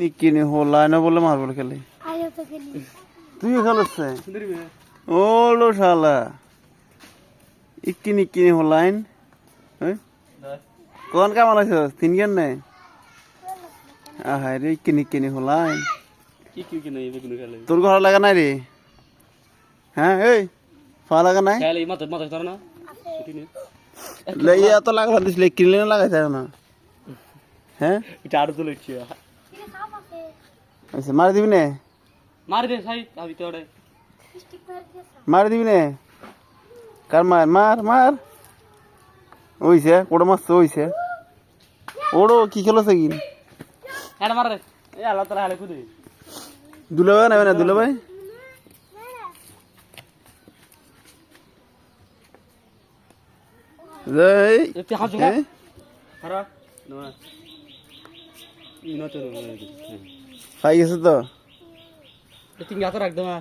নিকিনি হোলা না বলে মার্বল খেলে। আয়ো তো খেলি তুইও খেলছে ওলো শালা। ইক্কি নিকিনি হোলাইন কোন কামাল আছে তিন নাই? আহাই রে ইক্কি নিকিনি হোলাইন কি কি কি নাই বেগুন খেলে। তোর ঘর লাগা নাই রে? হ্যাঁ এই ফা লাগা নাই? না। লইয়া তো লাগা দিছিল কিনলে না লাগাইছে না। হ্যাঁ? এটা আর তো আছে আচ্ছা মারি দিবি নে। মারি দে সাই আমি তো মার মারি দিবি নে। কার মার? মার মার। ওইছে কোড়ো মাছ ওইছে। ওড়ো কি খেলোছে কি? এটা মার রে। এ আল্লাহ তাআলা হালে কুদে দুলে ভাই নেবে না দুলে ভাই? এই এতে হাজু এই, হারা না তো খাই গেছে। তো? তিন গাছ রাখ দে মা